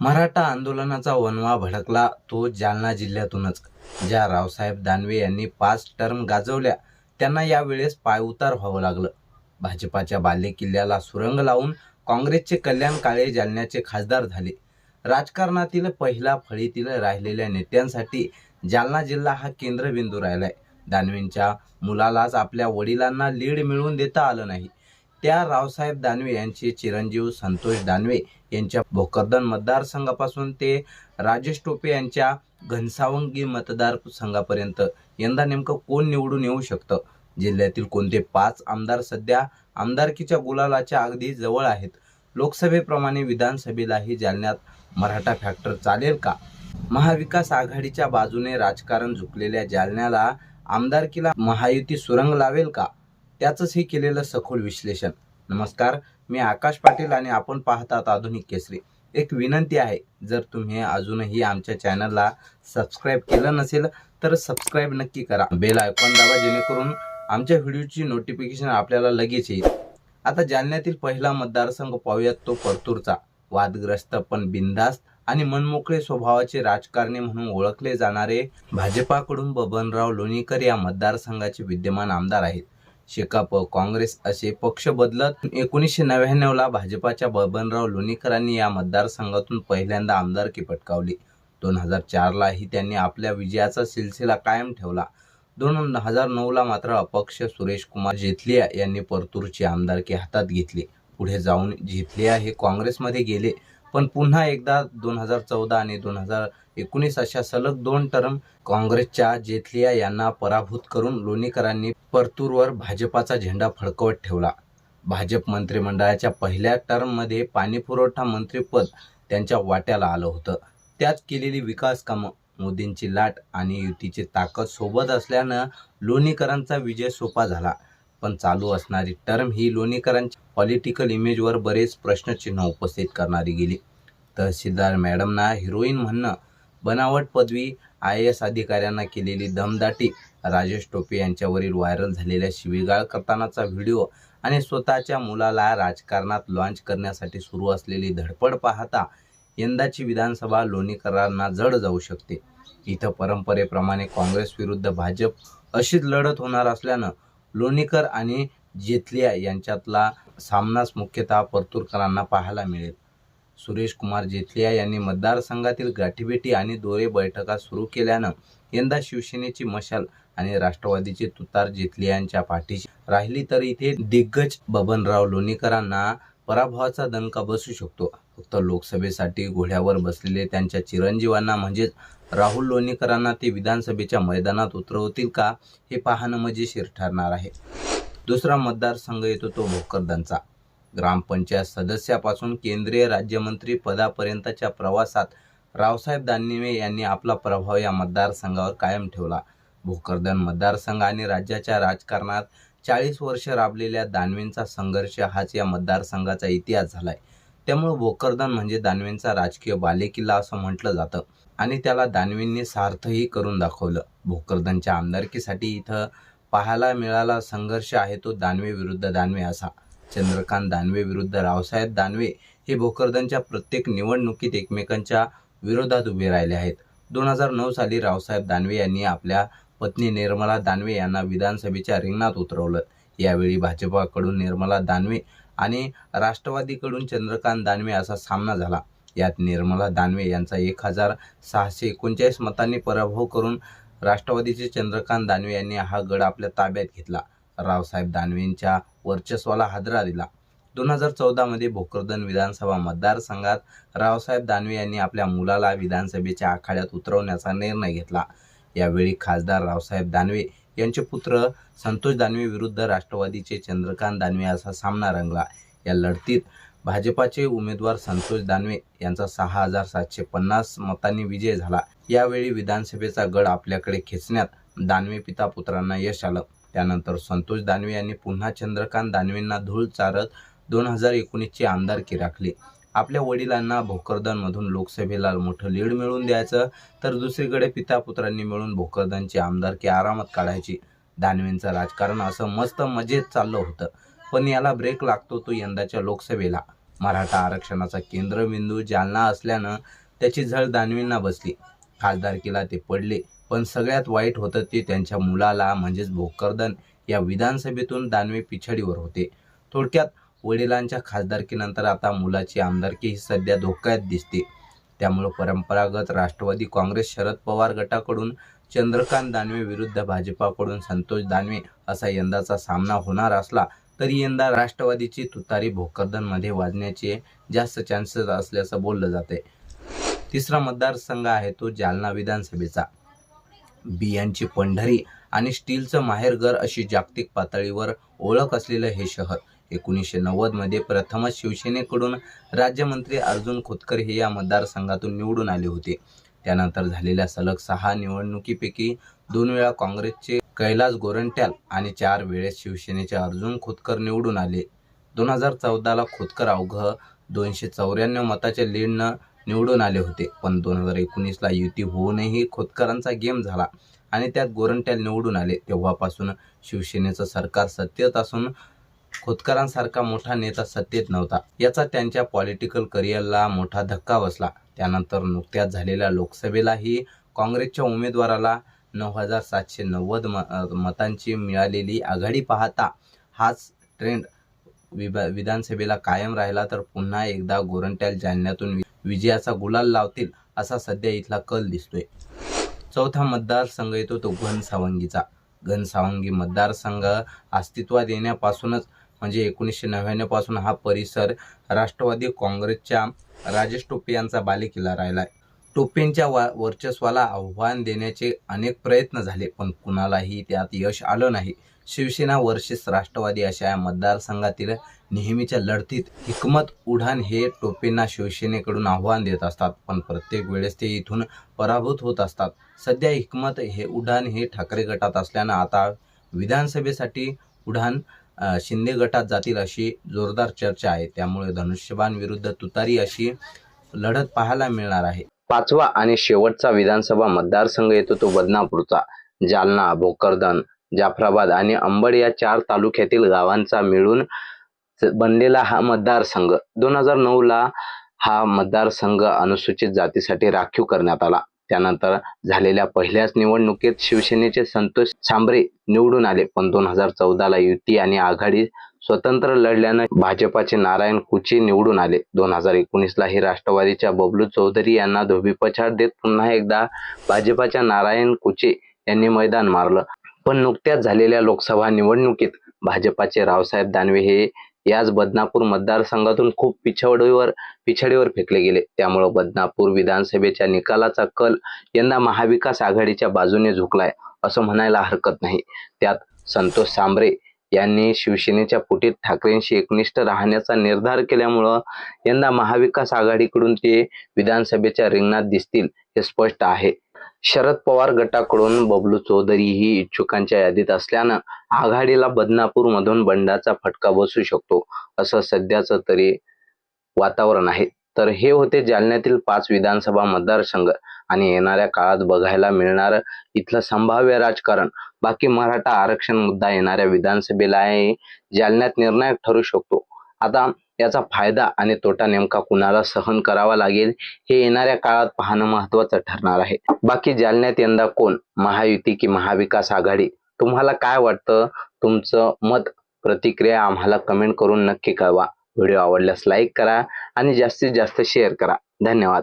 मराठा आंदोलनाचा वनवा भडकला तो जालना जिल्ह्यातूनच. ज्या रावसाहेब दानवे यांनी पाच टर्म गाजवल्या त्यांना यावेळेस पायउतार व्हावं लागलं. भाजपाच्या बालेकिल्ल्याला सुरंग लावून काँग्रेसचे कल्याण काळे जालन्याचे खासदार झाले. राजकारणातील पहिला फळीतील राहिलेल्या नेत्यांसाठी जालना जिल्हा हा केंद्रबिंदू राहिलाय. दानवेंच्या मुलालाच आपल्या वडिलांना लीड मिळवून देता आलं नाही. त्या रावसाहेब दानवे यांचे चिरंजीव संतोष दानवे यांच्या भोकरदन मतदारसंघापासून ते राजेश टोपे यांच्या घनसावंगी मतदारसंघापर्यंत. यंदा नेमकं कोण निवडून येऊ शकतं? जिल्ह्यातील कोणते पाच आमदार सध्या आमदारकीच्या गुलालाच्या अगदी जवळ आहेत? लोकसभेप्रमाणे विधानसभेलाही जालन्यात मराठा फॅक्टर चालेल का? महाविकास आघाडीच्या बाजूने राजकारण झुकलेल्या जालन्याला आमदारकीला महायुती सुरंग लावेल का? त्याचंच हे केलेलं सखोल विश्लेषण. नमस्कार मी आकाश पाटील आणि आपण पाहतात आधुनिक केसरी. एक विनंती आहे जर तुम्ही अजूनही आमच्या चॅनलला सबस्क्राईब केलं नसेल तर सबस्क्राईब नक्की करा. बेल आयकॉन दाबा जेणेकरून आमच्या व्हिडिओची नोटिफिकेशन आपल्याला लगेच येईल. आता जालन्यातील पहिला मतदारसंघ पाहूयात तो परतूरचा. वादग्रस्त पण बिनधास्त आणि मनमोकळे स्वभावाचे राजकारणी म्हणून ओळखले जाणारे भाजपाकडून बबनराव लोणीकर या मतदारसंघाचे विद्यमान आमदार आहेत. शेकाप काँग्रेस असे पक्ष बदलत एकोणीसशे नव्याण्णवला भाजपाच्या बबनराव लोणीकरांनी या मतदारसंघातून पहिल्यांदा आमदारकी पटकावली. दोन हजार चारलाही त्यांनी आपल्या विजयाचा सिलसिला कायम ठेवला. दोन हजार नऊला मात्र अपक्ष सुरेश कुमार जेथलिया यांनी परतूरची आमदारकी हातात घेतली. पुढे जाऊन जेथलिया हे काँग्रेसमध्ये गेले. पण पुन्हा एकदा दोन हजार चौदा आणि दोन हजार एकोणीस अशा सलग दोन टर्म काँग्रेसच्या जेथलिया यांना पराभूत करून लोणीकरांनी परतूरवर भाजपाचा झेंडा फडकवत ठेवला. भाजप मंत्रिमंडळाच्या पहिल्या टर्ममध्ये पाणीपुरवठा मंत्रीपद त्यांच्या वाट्याला आलं होतं. त्यात केलेली विकास कामं मोदींची लाट आणि युतीची ताकद सोबत असल्यानं लोणीकरांचा विजय सोपा झाला. पण चालू असणारी टर्म ही लोणीकरांच्या पॉलिटिकल इमेजवर बरेच प्रश्नचिन्ह उपस्थित करणारी गेली. तहसीलदार मॅडमना हिरोईन म्हणणं बनावट पदवी आय एस अधिकाऱ्यांना केलेली दमदाटी. राजेश टोपे यांच्यावरील व्हायरल झालेल्या शिवीगाळ करतानाचा व्हिडिओ आणि स्वतःच्या मुलाला राजकारणात लॉन्च करण्यासाठी सुरू असलेली धडपड पाहता यंदाची विधानसभा लोणीकरांना जड जाऊ शकते. इथं परंपरेप्रमाणे काँग्रेस विरुद्ध भाजप अशीच लढत होणार असल्यानं लोणीकर आणि जेथलिया यांच्यातला सामनाच मुख्यतः परतूरकरांना पाहायला मिळेल. सुरेश कुमार जेथलिया यांनी मतदारसंघातील गाठीभेटी आणि दोरे बैठका सुरू केल्यानं यंदा शिवसेनेची मशाल आणि राष्ट्रवादीची तुतार जेथलियांच्या पाठीशी राहिली तर इथे दिग्गज बबनराव लोणीकरांना पराभवाचा दणका बसू शकतो. फक्त लोकसभेसाठी घोड्यावर बसलेले त्यांच्या चिरंजीवांना म्हणजेच राहुल लोणीकरांना ते विधानसभेच्या मैदानात उतरवतील का हे पाहणं मजेशीर ठरणार आहे. दुसरा मतदारसंघ येतो तो भोकरदनचा. ग्रामपंचायत सदस्यापासून केंद्रीय राज्यमंत्री पदापर्यंतच्या प्रवासात रावसाहेब दानवे यांनी आपला प्रभाव या मतदारसंघावर कायम ठेवला. भोकरदन मतदारसंघ आणि राज्याच्या राजकारणात चाळीस वर्ष राबलेल्या दानवेंचा संघर्ष हाच या मतदारसंघाचा इतिहास झालाय. त्यामुळे भोकरदन म्हणजे दानवेंचा राजकीय बालेकिल्ला असं म्हटलं जातं आणि त्याला दानवेंनी सार्थही करून दाखवलं. भोकरदनच्या आमदारकीसाठी इथं पाहायला मिळाला संघर्ष आहे तो दानवे विरुद्ध दानवे असा. चंद्रकांत दानवे विरुद्ध रावसाहेब दानवे हे भोकरदनच्या प्रत्येक निवडणुकीत एकमेकांच्या विरोधात उभे राहिले आहेत. दोन हजार नऊ साली रावसाहेब दानवे यांनी आपल्या पत्नी निर्मला दानवे यांना विधानसभेच्या रिंगणात उतरवलं. यावेळी भाजपाकडून निर्मला दानवे आणि राष्ट्रवादीकडून चंद्रकांत दानवे असा सामना झाला. यात निर्मला दानवे यांचा एक हजार सहाशे एकोणचाळीस मतांनी पराभव करून राष्ट्रवादीचे चंद्रकांत दानवे यांनी हा गड आपल्या ताब्यात घेतला. रावसाहेब दानवेंच्या वर्चस्वाला हादरा दिला. दोन हजार चौदामध्ये भोकरदन विधानसभा मतदारसंघात रावसाहेब दानवे यांनी आपल्या मुलाला विधानसभेच्या आखाड्यात उतरवण्याचा निर्णय घेतला. यावेळी खासदार रावसाहेब दानवे यांचे पुत्र संतोष दानवे विरुद्ध राष्ट्रवादीचे चंद्रकांत दानवे असा सामना रंगला. या लढतीत भाजपाचे उमेदवार संतोष दानवे यांचा सहा हजार सातशे पन्नास मतांनी विजय झाला. यावेळी विधानसभेचा गड आपल्याकडे खेचण्यात दानवे पिता पुत्रांना यश आलं. त्यानंतर संतोष दानवे यांनी पुन्हा चंद्रकांत दानवेंना धूळ चारत दोन हजार एकोणीसची आमदारकी राखली. आपल्या वडिलांना भोकरदनमधून लोकसभेला मोठं लीड मिळवून द्यायचं तर दुसरीकडे पिता पुत्रांनी मिळून भोकरदनची आमदारकी आरामात काढायची. दानवेंचं राजकारण असं मस्त मजेत चाललं होतं पण याला ब्रेक लागतो तो यंदाच्या लोकसभेला. मराठा आरक्षणाचा केंद्रबिंदू जालना असल्यानं त्याची झळ दानवेंना बसली. खासदारकीला ते पडले. पण सगळ्यात वाईट होतं ते त्यांच्या मुलाला म्हणजेच भोकरदन या विधानसभेतून दानवे पिछाडीवर होते. थोडक्यात वडिलांच्या खासदारकीनंतर आता मुलाची आमदारकी ही सध्या धोक्यात दिसते. त्यामुळे परंपरागत राष्ट्रवादी काँग्रेस शरद पवार गटाकडून चंद्रकांत दानवे विरुद्ध भाजपाकडून संतोष दानवे असा यंदाचा सामना होणार असला तरी यंदा राष्ट्रवादीची तुतारी भोकरदनमध्ये वाजण्याचे जास्त चान्सेस असल्याचं बोललं जाते तिसरा मतदारसंघ आहे तो जालना विधानसभेचा. बियांची पंढरी आणि स्टीलचं माहेरघर अशी जागतिक पातळीवर ओळख असलेलं हे शहर. एकोणीसशे नव्वदमध्ये प्रथमच शिवसेनेकडून राज्यमंत्री अर्जुन खोतकर हे या मतदारसंघातून निवडून आले होते. त्यानंतर झालेल्या सलग सहा निवडणुकीपैकी दोन वेळा काँग्रेसचे कैलास गोरंट्याल आणि चार वेळेस शिवसेनेचे अर्जुन खोतकर निवडून आले. दोन हजार चौदाला खोतकर अवघं दोनशे चौऱ्याण्णव मताच्या लीडनं निवडून आले होते. पण दोन हजार एकोणीसला युती होऊनही खोतकरांचा गेम झाला आणि त्यात गोरंट्याल निवडून आले. तेव्हापासून शिवसेनेचं सरकार सत्तेत असून खोतकरांसारखा मोठा नेता सत्तेत नव्हता. याचा त्यांच्या पॉलिटिकल करिअरला मोठा धक्का बसला. त्यानंतर नुकत्याच झालेल्या लोकसभेलाही काँग्रेसच्या उमेदवाराला नऊ हजार सातशे नव्वद म मतांची मिळालेली आघाडी पाहता हाच ट्रेंड विभा विधानसभेला कायम राहिला. तर पुन्हा एकदा गोरंट्याल जालन्यातून वि- विजयाचा गुलाल लावतील असा सध्या इथला कल दिसतोय. चौथा मतदारसंघ येतो तो घनसावंगीचा घनसावंगी मतदारसंघ अस्तित्वात येण्यापासूनच म्हणजे एकोणीसशे नव्याण्णवपासून हा परिसर राष्ट्रवादी काँग्रेसच्या राजेश टोपे यांचा बालेकिल्ला राहिलाय. टोपेंच्या वा वर्चस्वाला आव्हान देण्याचे अनेक प्रयत्न झाले पण कुणालाही त्यात यश आलं नाही. शिवसेना वर्सेस राष्ट्रवादी अशा या मतदारसंघातील नेहमीच्या लढतीत हिकमत उडान हे टोपेंना शिवसेनेकडून आव्हान देत असतात पण प्रत्येक वेळेस ते इथून पराभूत होत असतात. सध्या हिकमत हे उडान हे ठाकरे गटात असल्यानं आता विधानसभेसाठी उडान शिंदे गटात जातील अशी जोरदार चर्चा आहे. त्यामुळे धनुष्यबाण विरुद्ध तुतारी अशी लढत पाहायला मिळणार आहे. पाचवा आणि शेवटचा विधानसभा मतदारसंघ येतो तो बदनापूरचा. जालना भोकरदन जाफराबाद आणि अंबड या चार तालुक्यातील गावांचा मिळून बनलेला हा मतदारसंघ. दोन हजार नऊ ला हा मतदारसंघ अनुसूचित जातीसाठी राखीव करण्यात आला. त्यानंतर झालेल्या पहिल्याच निवडणुकीत शिवसेनेचे संतोष सांबरे निवडून आले. पण दोन हजार चौदाला युती आणि आघाडी स्वतंत्र लढल्यानं भाजपाचे नारायण कुचे निवडून आले. दोन हजार एकोणीसला ही राष्ट्रवादीच्या बबलू चौधरी यांना धोबीपछाड देत पुन्हा एकदा भाजपाच्या नारायण कुचे यांनी मैदान मारलं. पण नुकत्याच झालेल्या लोकसभा निवडणुकीत भाजपाचे रावसाहेब दानवे हे याच बदनापूर मतदारसंघातून खूप पिछाडीवर पिछाडीवर फेकले गेले. त्यामुळे बदनापूर विधानसभेच्या निकालाचा कल यंदा महाविकास आघाडीच्या बाजूने झुकलाय असं म्हणायला हरकत नाही. त्यात संतोष सांबरे यांनी शिवसेनेच्या पुटीत ठाकरेंशी एकनिष्ठ राहण्याचा निर्धार केल्यामुळं यंदा महाविकास आघाडीकडून ते विधानसभेच्या रिंगणात दिसतील हे स्पष्ट आहे. शरद पवार गटाकडून बबलू चौधरी ही इच्छुकांच्या यादीत असल्यानं आघाडीला बदनापूर मधून बंडाचा फटका बसू शकतो असं सध्याचं तरी वातावरण आहे. तर हे होते जालन्यातील पाच विधानसभा मतदारसंघ आणि येणाऱ्या काळात बघायला मिळणार इथलं संभाव्य राजकारण. बाकी मराठा आरक्षण मुद्दा येणाऱ्या विधानसभेला जालन्यात निर्णायक ठरू शकतो. आता याचा फायदा आणि तोटा नेमका कुणाला सहन करावा लागेल हे येणाऱ्या काळात पाहणं महत्वाचं ठरणार आहे. बाकी जालन्यात यंदा कोण? महायुती की महाविकास आघाडी? तुम्हाला काय वाटतं? तुमचं मत प्रतिक्रिया आम्हाला कमेंट करून नक्की कळवा. व्हिडिओ आवडल्यास लाईक करा आणि जास्तीत जास्त शेअर करा. धन्यवाद.